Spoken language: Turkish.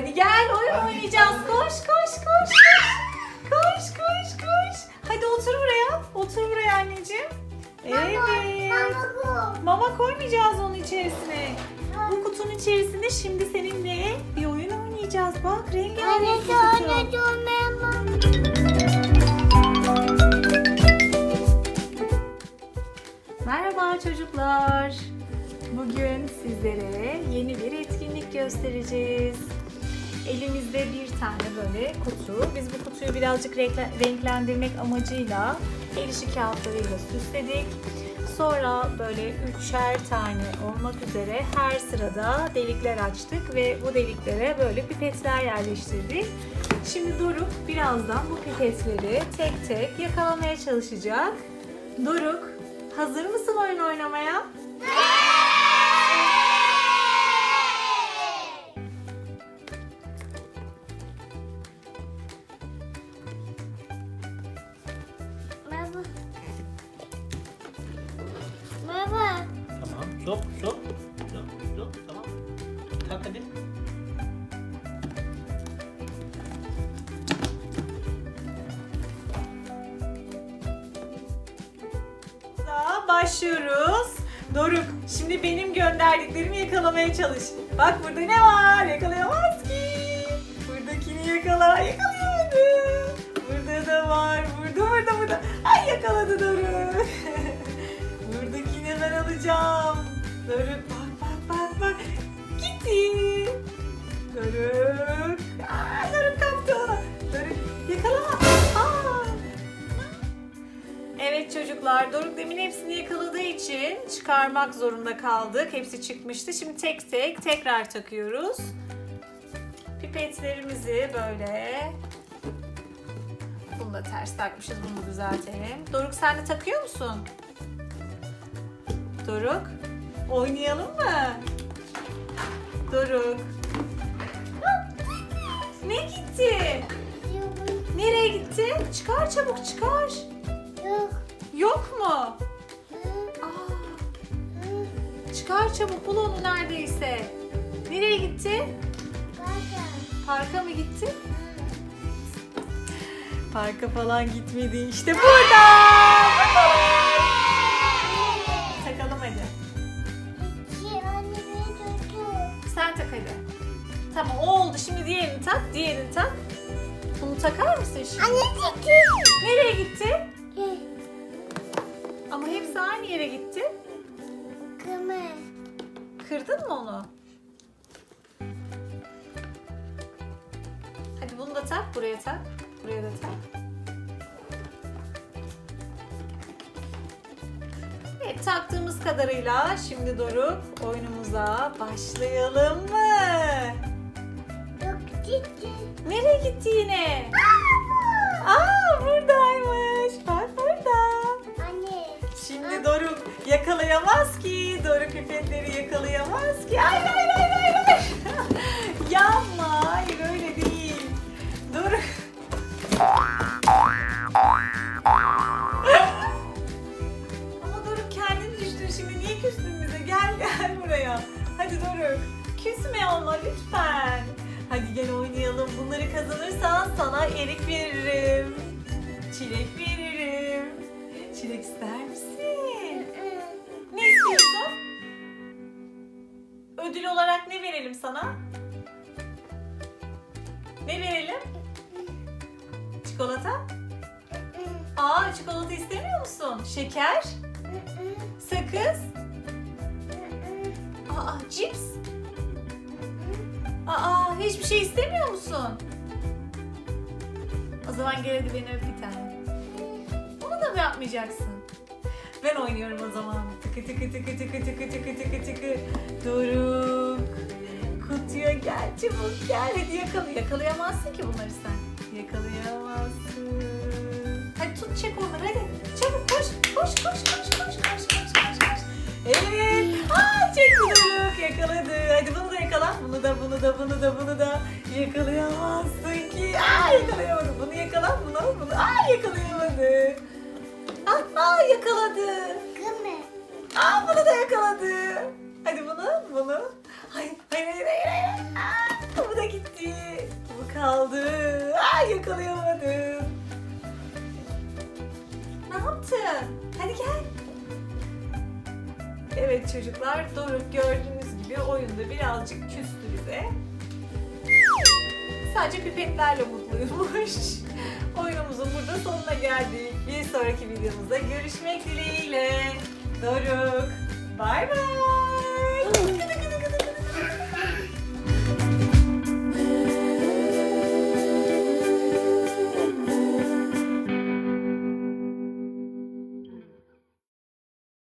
Hadi gel oyun Hadi. oynayacağız. Koş koş koş koş. Koş koş koş. Hadi otur buraya. Otur buraya anneciğim. Evet. Mama bu. Mama koymayacağız onun içerisine. Bu kutunun içerisinde şimdi seninle bir oyun oynayacağız. Bak rengarenk bir kutu. Merhaba çocuklar. Bugün sizlere yeni bir etkinlik göstereceğiz. Elimizde bir tane böyle kutu. Biz bu kutuyu birazcık renkle- renklendirmek amacıyla el işi kağıtlarıyla süsledik. Sonra böyle üçer tane olmak üzere her sırada delikler açtık ve bu deliklere böyle pipetler yerleştirdik. Şimdi Doruk birazdan bu pipetleri tek tek yakalamaya çalışacak. Doruk, hazır mısın oyun oynamaya? Baba. Baba. Tamam. Stop, stop. Stop, stop. Tamam. Kalk hadi. Daha başlıyoruz. Doruk, şimdi benim gönderdiklerimi yakalamaya çalış. Bak burada ne var? Yakalayamaz ki. Buradakini yakala. Yakalayamadı. Burada da var. Burada, burada, burada. Doruk. Aa, Doruk kaptı onu. Doruk yakalama. Aa. Evet çocuklar, Doruk demin hepsini yakaladığı için çıkarmak zorunda kaldık. Hepsi çıkmıştı. Şimdi tek tek tekrar takıyoruz. Pipetlerimizi böyle... Bunu da ters takmışız, bunu düzeltelim. Doruk sen de takıyor musun? Doruk, oynayalım mı? Doruk. Ne gitti? Nereye gitti? Çıkar çabuk çıkar. Yok. Yok mu? Aa, çıkar çabuk bul onu neredeyse. Nereye gitti? Baba. Parka mı gitti? Parka falan gitmedi. İşte burada. Tamam o oldu. Şimdi diğerini tak. Diğerini tak. Bunu takar mısın şimdi? Anne tuttu. Nereye gitti? Ama hepsi aynı yere gitti. Kıma. Kırdın mı onu? Hadi bunu da tak, buraya tak. Buraya da tak. Evet, taktığımız kadarıyla şimdi Doruk oyunumuza başlayalım mı? Gitti. Nereye gitti yine? Aa, buradaymış. Bak burada. Anne. Şimdi Doruk yakalayamaz ki. Doruk pipetleri yakalayamaz ki. Hayır hayır hayır hayır. hayır. Yapma. Hayır öyle değil. Doruk. Ama Doruk kendin düştün şimdi. Niye küstün bize? Gel gel buraya. Hadi Doruk. Küsme olma lütfen. Hadi gel oynayalım. Bunları kazanırsan sana erik veririm. Çilek veririm. Çilek ister misin? Ne istiyorsun? Ödül olarak ne verelim sana? Ne verelim? Çikolata? Aa çikolata istemiyor musun? Şeker? Sakız? Aa cips? Hiçbir şey istemiyor musun? O zaman gel hadi beni öp bir tane. Bunu da mı yapmayacaksın? Ben oynuyorum o zaman. Tıkı tıkı tıkı tıkı tıkı tıkı tıkı tıkı. Doruk. Kutuya gel çabuk gel. Hadi yakala. Yakalayamazsın ki bunları sen. Yakalayamazsın. Hadi tut çek onları hadi. Çabuk koş koş koş Bunu da bunu da bunu da bunu da yakalayamazsın ki. Aa yakalayamadım. Bunu yakala. Bunu bunu. Aa yakalayamadı. Aa, aa yakaladı. Kıma. Aa bunu da yakaladı. Hadi bunu, bunu. Hayır, hayır, hayır, hayır. hayır. Aa, bu da gitti. Yakalayamadın. Ne yaptın? Hadi gel. Evet çocuklar Doruk gördüğünüz gibi oyunda birazcık küstü bize. Sadece pipetlerle mutluymuş. Oyunumuzun burada sonuna geldik. Bir sonraki videomuzda görüşmek dileğiyle. Doruk, bay bay.